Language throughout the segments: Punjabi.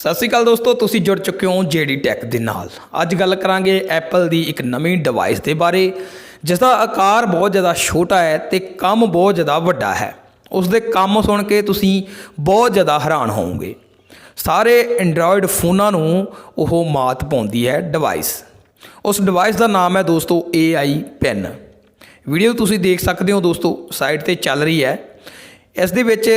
ਸਤਿ ਸ਼੍ਰੀ ਅਕਾਲ ਦੋਸਤੋ, ਤੁਸੀਂ ਜੁੜ ਚੁੱਕੇ ਹੋ ਜੇਡੀ ਟੈਕ ਦੇ ਨਾਲ। ਅੱਜ ਗੱਲ ਕਰਾਂਗੇ ਐਪਲ ਦੀ ਇੱਕ ਨਵੀਂ ਡਿਵਾਈਸ ਦੇ ਬਾਰੇ ਜਿਸ ਦਾ ਆਕਾਰ ਬਹੁਤ ਜ਼ਿਆਦਾ ਛੋਟਾ ਹੈ ਤੇ ਕੰਮ ਬਹੁਤ ਜ਼ਿਆਦਾ ਵੱਡਾ ਹੈ। ਉਸ ਦੇ ਕੰਮ ਸੁਣ ਕੇ ਤੁਸੀਂ ਬਹੁਤ ਜ਼ਿਆਦਾ ਹੈਰਾਨ ਹੋਵੋਗੇ। ਸਾਰੇ ਐਂਡਰੋਇਡ ਫੋਨਾਂ ਨੂੰ ਉਹ ਮਾਤ ਪਾਉਂਦੀ ਹੈ ਡਿਵਾਈਸ ਉਸ ਡਿਵਾਈਸ ਦਾ ਨਾਮ ਹੈ ਦੋਸਤੋ AI ਪੈਨ ਵੀਡੀਓ ਤੁਸੀਂ ਦੇਖ ਸਕਦੇ ਹੋ ਦੋਸਤੋ ਸਾਈਟ ਤੇ ਚੱਲ ਰਹੀ ਹੈ। ਇਸ ਦੇ ਵਿੱਚ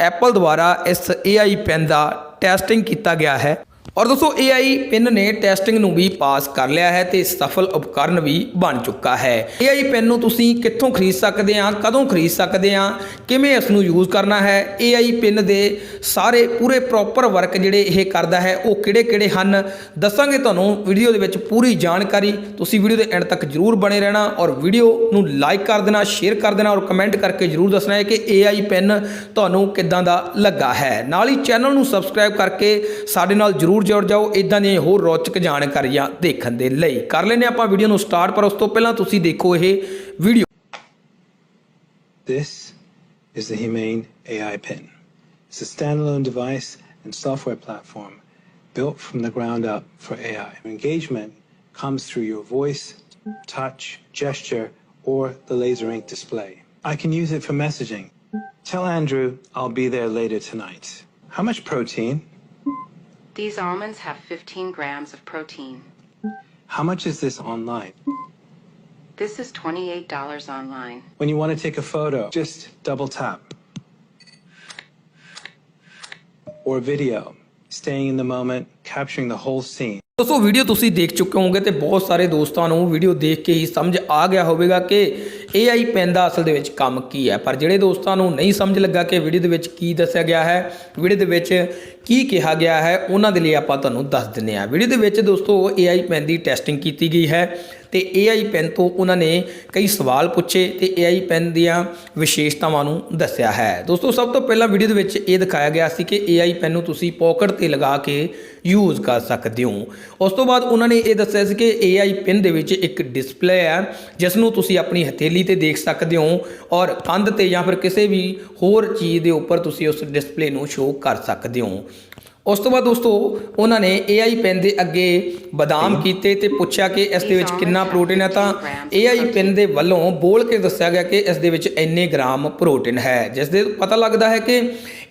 ਐਪਲ ਦੁਆਰਾ ਇਸ AI ਪੈਨ ਦਾ ਟੈਸਟਿੰਗ ਕੀਤਾ ਗਿਆ ਹੈ। ਔਰ ਦੋਸਤੋ AI ਪਿੰਨ ਨੇ ਟੈਸਟਿੰਗ ਨੂੰ ਵੀ ਪਾਸ ਕਰ ਲਿਆ ਹੈ ਤੇ ਸਫਲ ਉਪਕਰਨ ਵੀ ਬਣ ਚੁੱਕਾ ਹੈ। AI ਪੈਨ ਨੂੰ ਤੁਸੀਂ ਕਿੱਥੋਂ ਖਰੀਦ ਸਕਦੇ ਆ ਕਦੋਂ ਖਰੀਦ ਸਕਦੇ ਆ ਕਿਵੇਂ ਇਸ ਨੂੰ ਯੂਜ਼ ਕਰਨਾ ਹੈ AI ਪਿੰਨ ਦੇ ਸਾਰੇ ਪੂਰੇ ਪ੍ਰੋਪਰ ਵਰਕ ਜਿਹੜੇ ਇਹ ਕਰਦਾ ਹੈ, ਉਹ ਕਿਹੜੇ-ਕਿਹੜੇ ਹਨ, ਦੱਸਾਂਗੇ ਤੁਹਾਨੂੰ ਵੀਡੀਓ ਦੇ ਵਿੱਚ ਪੂਰੀ ਜਾਣਕਾਰੀ। ਤੁਸੀਂ ਵੀਡੀਓ ਦੇ ਐਂਡ ਤੱਕ ਜਰੂਰ ਬਣੇ ਰਹਿਣਾ ਔਰ ਵੀਡੀਓ ਨੂੰ ਲਾਈਕ ਕਰ ਦੇਣਾ ਸ਼ੇਅਰ ਕਰ ਦੇਣਾ ਔਰ ਕਮੈਂਟ ਕਰਕੇ ਜਰੂਰ ਦੱਸਣਾ ਹੈ ਕਿ AI ਪਿੰਨ ਤੁਹਾਨੂੰ ਕਿੱਦਾਂ ਦਾ ਲੱਗਾ ਹੈ। ਨਾਲ ਹੀ ਚੈਨਲ ਨੂੰ ਸਬਸਕ੍ਰਾਈਬ ਕਰਕੇ ਸਾਡੇ ਨਾਲ ਜਰੂਰ ਜੁੜ ਜਾਓ ਇਦਾਂ ਦੀਆਂ ਹੋਰ ਰੌਚਕ ਜਾਣਕਾਰੀਆਂ ਦੇਖਣ ਦੇ ਲਈ ਕਰ ਲੈਨੇ ਆਪਾਂ ਵੀਡੀਓ ਨੂੰ ਸਟਾਰਟ ਪਰ ਉਸ ਤੋਂ ਪਹਿਲਾਂ ਤੁਸੀਂ ਦੇਖੋ ਇਹ video This is the Humane AI Pin. It's a standalone device and software platform built from the ground up for AI. Engagement comes through your voice, touch, gesture, or the laser ink display. I can use it for messaging. Tell Andrew I'll be there later tonight. How much protein? These almonds have 15 grams of protein. How much is this online? This is $28 online. When you want to take a photo, just double tap. Or video, staying in the moment, capturing the whole scene. ਦੋਸਤੋ ਵੀਡੀਓ ਤੁਸੀਂ ਦੇਖ ਚੁੱਕੇ ਹੋਵੋਗੇ ਤੇ ਬਹੁਤ ਸਾਰੇ ਦੋਸਤਾਂ ਨੂੰ ਵੀਡੀਓ ਦੇਖ ਕੇ ਹੀ ਸਮਝ ਆ ਗਿਆ ਹੋਵੇਗਾ ਕਿ AI ਪੈਨ ਦਾ ਅਸਲ ਦੇ ਵਿੱਚ ਕੰਮ ਕੀ ਹੈ। ਪਰ ਜਿਹੜੇ ਦੋਸਤਾਂ ਨੂੰ ਨਹੀਂ ਸਮਝ ਲੱਗਾ ਕਿ ਵੀਡੀਓ ਦੇ ਵਿੱਚ ਕੀ ਦੱਸਿਆ ਗਿਆ ਹੈ ਵੀਡੀਓ ਦੇ ਵਿੱਚ ਕੀ ਕਿਹਾ ਗਿਆ ਹੈ ਉਹਨਾਂ ਦੇ ਲਈ ਆਪਾਂ ਤੁਹਾਨੂੰ ਦੱਸ ਦਿੰਨੇ ਆ ਵੀਡੀਓ ਦੇ ਵਿੱਚ ਦੋਸਤੋ AI ਪੈਨ ਦੀ ਟੈਸਟਿੰਗ ਕੀਤੀ ਗਈ ਹੈ। ਤੇ AI ਪੈਨ ਤੋਂ ਉਹਨਾਂ ਨੇ ਕਈ ਸਵਾਲ ਪੁੱਛੇ ਤੇ AI ਪੈਨ ਦੀਆਂ ਵਿਸ਼ੇਸ਼ਤਾਵਾਂ ਨੂੰ ਦੱਸਿਆ ਹੈ। ਦੋਸਤੋ, ਸਭ ਤੋਂ ਪਹਿਲਾਂ ਵੀਡੀਓ ਦੇ ਵਿੱਚ ਇਹ ਦਿਖਾਇਆ ਗਿਆ ਸੀ ਕਿ AI ਪੈਨ ਨੂੰ ਤੁਸੀਂ ਪਾਕਟ ਤੇ ਲਗਾ ਕੇ ਯੂਜ਼ ਕਰ ਸਕਦੇ ਹੋ। ਉਸ ਤੋਂ ਬਾਅਦ ਉਹਨਾਂ ਨੇ ਇਹ ਦੱਸਿਆ ਸੀ ਕਿ AI ਪੈਨ ਦੇ ਵਿੱਚ ਇੱਕ ਡਿਸਪਲੇ ਹੈ ਜਿਸ ਨੂੰ ਤੁਸੀਂ ਆਪਣੀ ਹਥੇਲੀ ਤੇ ਦੇਖ ਸਕਦੇ ਹੋ ਔਰ ਕੰਧ ਤੇ ਜਾਂ ਫਿਰ ਕਿਸੇ ਵੀ ਹੋਰ ਚੀਜ਼ ਦੇ ਉੱਪਰ ਤੁਸੀਂ ਉਸ ਡਿਸਪਲੇ ਨੂੰ ਸ਼ੋਅ ਕਰ ਸਕਦੇ ਹੋ। ਉਸ ਤੋਂ ਬਾਅਦ ਦੋਸਤੋ ਉਹਨਾਂ ਨੇ AI ਪੈਨ ਦੇ ਅੱਗੇ ਬਦਾਮ ਕੀਤੇ ਤੇ ਪੁੱਛਿਆ ਕਿ ਇਸ ਦੇ ਵਿੱਚ ਕਿੰਨਾ ਪ੍ਰੋਟੀਨ ਹੈ ਤਾਂ AI ਪੈਨ ਦੇ ਵੱਲੋਂ ਬੋਲ ਕੇ ਦੱਸਿਆ ਗਿਆ ਕਿ ਇਸ ਦੇ ਵਿੱਚ ਇੰਨੇ ਗ੍ਰਾਮ ਪ੍ਰੋਟੀਨ ਹੈ। ਜਿਸ ਦੇ ਪਤਾ ਲੱਗਦਾ ਹੈ ਕਿ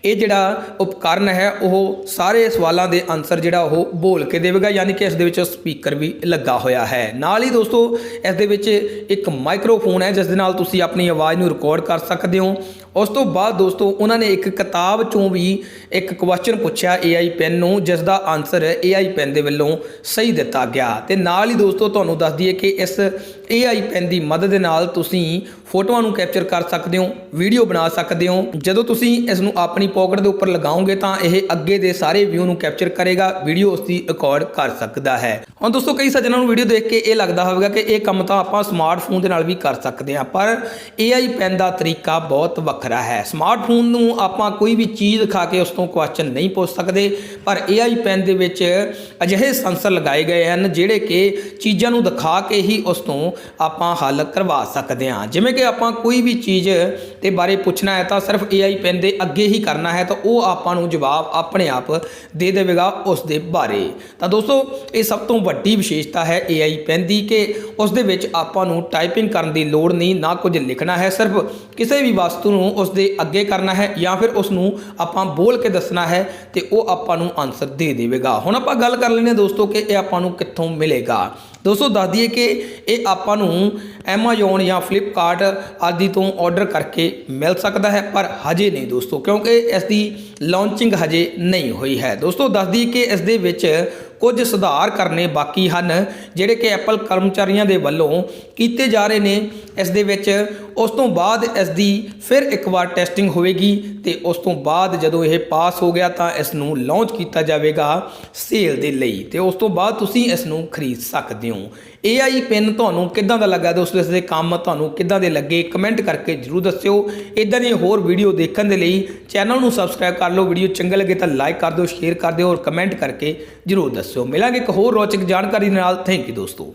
ਇਹ ਜਿਹੜਾ ਉਪਕਰਨ ਹੈ, ਉਹ ਸਾਰੇ ਸਵਾਲਾਂ ਦੇ ਆਨਸਰ ਜਿਹੜਾ ਉਹ ਬੋਲ ਕੇ ਦੇਵੇਗਾ, ਯਾਨੀ ਕਿ ਇਸ ਦੇ ਵਿੱਚ ਸਪੀਕਰ ਵੀ ਲੱਗਾ ਹੋਇਆ ਹੈ। ਨਾਲ ਹੀ ਦੋਸਤੋ, ਇਸ ਦੇ ਵਿੱਚ ਇੱਕ ਮਾਈਕਰੋਫੋਨ ਹੈ, ਜਿਸ ਦੇ ਨਾਲ ਤੁਸੀਂ ਆਪਣੀ ਆਵਾਜ਼ ਨੂੰ ਰਿਕਾਰਡ ਕਰ ਸਕਦੇ ਹੋ। ਉਸ ਤੋਂ ਬਾਅਦ ਦੋਸਤੋ, ਉਹਨਾਂ ਨੇ ਇੱਕ ਕਿਤਾਬ ਚੋਂ ਵੀ ਇੱਕ ਕੁਐਸਚਨ ਪੁੱਛਿਆ AI ਪੈਨ ਨੂੰ, ਜਿਸ ਦਾ ਆਨਸਰ AI ਪੈਨ ਦੇ ਵੱਲੋਂ ਸਹੀ ਦਿੱਤਾ ਗਿਆ। ਤੇ ਨਾਲ ਹੀ ਦੋਸਤੋ, ਤੁਹਾਨੂੰ ਦੱਸ ਦਈਏ ਕਿ ਇਸ AI ਪੈਨ ਦੀ ਮਦਦ ਦੇ ਨਾਲ ਤੁਸੀਂ ਫੋਟੋਆਂ ਨੂੰ ਕੈਪਚਰ ਕਰ ਸਕਦੇ ਹੋ ਵੀਡੀਓ ਬਣਾ ਸਕਦੇ ਹੋ। ਜਦੋਂ ਤੁਸੀਂ ਇਸ ਨੂੰ ਆਪਣੀ ਪਾਕਟ ਦੇ ਉੱਪਰ ਲਗਾਓਗੇ ਤਾਂ ਇਹ ਅੱਗੇ ਦੇ ਸਾਰੇ ਵਿਊ ਨੂੰ ਕੈਪਚਰ ਕਰੇਗਾ ਵੀਡੀਓ ਉਸ ਦੀ ਰਿਕਾਰਡ ਕਰ ਸਕਦਾ ਹੈ। ਹੁਣ ਦੋਸਤੋ, ਕਈ ਸੱਜਣਾਂ ਨੂੰ ਵੀਡੀਓ ਦੇਖ ਕੇ ਇਹ ਲੱਗਦਾ ਹੋਵੇਗਾ ਕਿ ਇਹ ਕੰਮ ਤਾਂ ਆਪਾਂ ਸਮਾਰਟਫੋਨ ਦੇ ਨਾਲ ਵੀ ਕਰ ਸਕਦੇ ਹਾਂ, ਪਰ AI ਪੈਨ ਦਾ ਤਰੀਕਾ ਬਹੁਤ ਵੱਖਰਾ ਹੈ। ਸਮਾਰਟਫੋਨ ਨੂੰ ਆਪਾਂ ਕੋਈ ਵੀ ਚੀਜ਼ ਦਿਖਾ ਕੇ ਉਸ ਤੋਂ ਕੁਐਸਚਨ ਨਹੀਂ ਪੁੱਛ ਸਕਦੇ, ਪਰ AI ਪੈਨ ਦੇ ਵਿੱਚ ਅਜਿਹੇ ਸੈਂਸਰ ਲਗਾਏ ਗਏ ਹਨ, ਜਿਹੜੇ ਕਿ ਚੀਜ਼ਾਂ ਨੂੰ ਦਿਖਾ ਕੇ ਹੀ ਉਸ ਤੋਂ ਆਪਾਂ ਹੱਲ ਕਰਵਾ ਸਕਦੇ ਹਾਂ। ਜਿਵੇਂ ਕਿ ਆਪਾਂ ਕੋਈ ਵੀ ਚੀਜ਼ ਦੇ ਬਾਰੇ ਪੁੱਛਣਾ ਹੈ ਤਾਂ ਸਿਰਫ AI ਪੈਨ ਦੇ ਅੱਗੇ ਹੀ ਕਰ ਕਰਨਾ ਹੈ ਤਾਂ ਉਹ ਆਪਾਂ ਨੂੰ ਜਵਾਬ ਆਪਣੇ ਆਪ ਦੇ ਦੇਵੇਗਾ ਉਸ ਦੇ ਬਾਰੇ। ਤਾਂ ਦੋਸਤੋ, ਇਹ ਸਭ ਤੋਂ ਵੱਡੀ ਵਿਸ਼ੇਸ਼ਤਾ ਹੈ AI ਪੈਨ ਦੀ ਕਿ ਉਸ ਦੇ ਵਿੱਚ ਆਪਾਂ ਨੂੰ ਟਾਈਪਿੰਗ ਕਰਨ ਦੀ ਲੋੜ ਨਹੀਂ, ਨਾ ਕੁਝ ਲਿਖਣਾ ਹੈ, ਸਿਰਫ ਕਿਸੇ ਵੀ ਵਸਤੂ ਨੂੰ ਉਸ ਦੇ ਅੱਗੇ ਕਰਨਾ ਹੈ ਜਾਂ ਫਿਰ ਉਸ ਨੂੰ ਆਪਾਂ ਬੋਲ ਕੇ ਦੱਸਣਾ ਹੈ ਤੇ ਉਹ ਆਪਾਂ ਨੂੰ ਆਨਸਰ ਦੇ ਦੇਵੇਗਾ। ਹੁਣ ਆਪਾਂ ਗੱਲ ਕਰ ਲੈਂਦੇ ਹਾਂ ਦੋਸਤੋ ਕਿ ਇਹ ਆਪਾਂ ਨੂੰ ਕਿੱਥੋਂ ਮਿਲੇਗਾ। ਦੋਸਤੋ ਦੱਸ ਦਈਏ ਕਿ ਇਹ ਆਪਾਂ ਨੂੰ ਐਮਾਜ਼ੋਨ ਜਾਂ ਫਲਿੱਪਕਾਰਟ ਆਦਿ ਤੋਂ ਆਰਡਰ ਕਰਕੇ ਮਿਲ ਸਕਦਾ ਹੈ, ਪਰ ਹਜੇ ਨਹੀਂ ਦੋਸਤੋ, ਕਿਉਂਕਿ ਇਸ ਦੀ ਲਾਂਚਿੰਗ ਹਜੇ ਨਹੀਂ ਹੋਈ ਹੈ। ਦੋਸਤੋ ਦੱਸ ਦਈਏ ਕਿ ਇਸ ਦੇ ਵਿੱਚ ਕੁਝ ਸੁਧਾਰ ਕਰਨੇ ਬਾਕੀ ਹਨ, ਜਿਹੜੇ ਕਿ ਐਪਲ ਕਰਮਚਾਰੀਆਂ ਦੇ ਵੱਲੋਂ ਕੀਤੇ ਜਾ ਰਹੇ ਨੇ। ਇਸ ਦੇ ਵਿੱਚ ਉਸ ਤੋਂ ਬਾਅਦ ਇਸ ਦੀ ਫਿਰ ਇੱਕ ਵਾਰ ਟੈਸਟਿੰਗ ਹੋਵੇਗੀ ਤੇ ਉਸ ਤੋਂ ਬਾਅਦ ਜਦੋਂ ਇਹ ਪਾਸ ਹੋ ਗਿਆ ਤਾਂ ਇਸ ਨੂੰ ਲਾਂਚ ਕੀਤਾ ਜਾਵੇਗਾ ਸੇਲ ਦੇ ਲਈ। ਤੇ ਉਸ ਤੋਂ ਬਾਅਦ ਤੁਸੀਂ ਇਸ ਨੂੰ ਖਰੀਦ ਸਕਦੇ ਹੋ। AI ਪਿੰਨ ਤੁਹਾਨੂੰ ਕਿੱਦਾਂ ਦਾ ਲੱਗਾ ਦੋਸਤੋ? ਇਸ ਦੇ ਕੰਮ ਤੁਹਾਨੂੰ ਕਿੱਦਾਂ ਦੇ ਲੱਗੇ? ਕਮੈਂਟ ਕਰਕੇ ਜਰੂਰ ਦੱਸਿਓ। ਇਦਾਂ ਦੀ ਹੋਰ ਵੀਡੀਓ ਦੇਖਣ ਦੇ ਲਈ ਚੈਨਲ ਨੂੰ ਸਬਸਕ੍ਰਾਈਬ ਕਰ ਲਓ। ਵੀਡੀਓ ਚੰਗਾ ਲੱਗੇ ਤਾਂ ਲਾਈਕ ਕਰ ਦਿਓ ਸ਼ੇਅਰ ਕਰ ਦਿਓ ਔਰ ਕਮੈਂਟ ਕਰਕੇ ਜਰੂਰ ਦੱਸੋ ਦੱਸਿਓ। ਮਿਲਾਂਗੇ ਇੱਕ ਹੋਰ ਰੋਚਕ ਜਾਣਕਾਰੀ ਨਾਲ। ਥੈਂਕ ਯੂ ਦੋਸਤੋ।